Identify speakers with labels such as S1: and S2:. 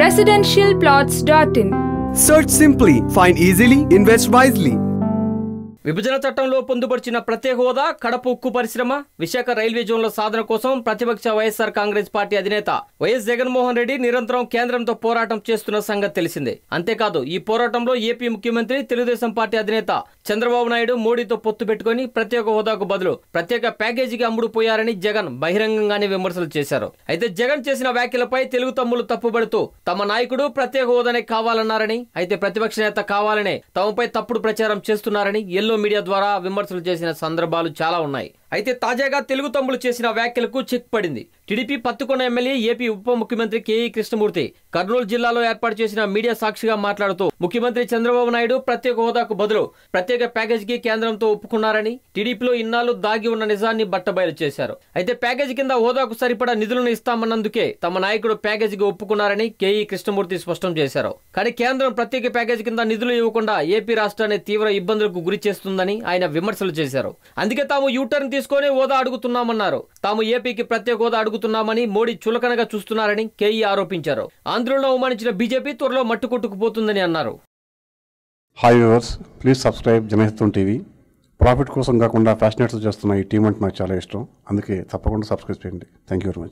S1: residentialplots.in.
S2: Search simply, find easily, invest wisely.
S3: విభజన చట్టంలో పొందుపరిచిన ప్రత్యేక హోదా కడప ఉక్కు పరిశ్రమ విశాఖ రైల్వే జోన్ల సాధన కోసం ప్రతిపక్ష వైఎస్ఆర్ కాంగ్రెస్ పార్టీ అధినేత వైఎస్ జగన్మోహన్ రెడ్డి నిరంతరం కేంద్రంతో పోరాటం చేస్తున్న సంగతి తెలిసిందే. అంతేకాదు ఈ పోరాటంలో ఏపీ ముఖ్యమంత్రి తెలుగుదేశం పార్టీ అధినేత చంద్రబాబు నాయుడు మోడీతో పొత్తు పెట్టుకుని ప్రత్యేక హోదాకు బదులు ప్రత్యేక ప్యాకేజీకి అమ్ముడుపోయారని జగన్ బహిరంగంగానే విమర్శలు చేశారు. అయితే జగన్ చేసిన వ్యాఖ్యలపై తెలుగు తమ్ములు తప్పుబడుతూ తమ నాయకుడు ప్రత్యేక హోదానే కావాలన్నారని అయితే ప్రతిపక్ష నేత కావాలనే తమపై తప్పుడు ప్రచారం చేస్తున్నారని ఎల్లో మీడియా ద్వారా విమర్శలు చేసిన సందర్భాలు చాలా ఉన్నాయి. అయితే తాజాగా తెలుగు తమ్ములు చేసిన వ్యాఖ్యలకు చెక్ పడింది. టీడీపీ పత్తుకొన్న ఎమ్మెల్యే ఏపీ ఉప ముఖ్యమంత్రి కేఈ కృష్ణమూర్తి కర్నూలు జిల్లాలో ఏర్పాటు చేసిన మీడియా సాక్షిగా మాట్లాడుతూ ముఖ్యమంత్రి చంద్రబాబు నాయుడు ప్రత్యేక హోదాకు బదులు ప్రత్యేక ప్యాకేజీకి కేంద్రంతో ఒప్పుకున్నారని టీడీపీలో ఇన్నాళ్ళు దాగి ఉన్న నిజాన్ని బట్టబయలు చేశారు. అయితే ప్యాకేజీ కింద హోదాకు సరిపడా నిధులను ఇస్తామన్నందుకే తమ నాయకుడు ప్యాకేజీకి ఒప్పుకున్నారని కేఈ కృష్ణమూర్తి స్పష్టం చేశారు. కానీ కేంద్రం ప్రత్యేక ప్యాకేజీ కింద నిధులు ఇవ్వకుండా ఏపీ రాష్ట్రాన్ని తీవ్ర ఇబ్బందులకు గురి చేస్తుందని ఆయన విమర్శలు చేశారు. అందుకే తాము యూటర్న్ తీసుకొని హోదా అడుగుతున్నామన్నారు. తాము ఏపీకి ప్రత్యేక హోదా అడుగుతున్నామని మోడీ చులకనగా చూస్తున్నారని కేఈ ఆరోపించారు. ఆంధ్రలో అవమానించిన బీజేపీ త్వరలో మట్టుకొట్టుకుపోతుందని అన్నారు.
S4: Hi viewers please subscribe Janahitam TV profit కోసం కాకుండా ఫ్యాషనేట్స్ చేస్తున్న ఈ టీం అంటే నాకు చాలా ఇష్టం. అందుకే తప్పకుండా సబ్స్క్రైబ్ చేయండి. Thank you very much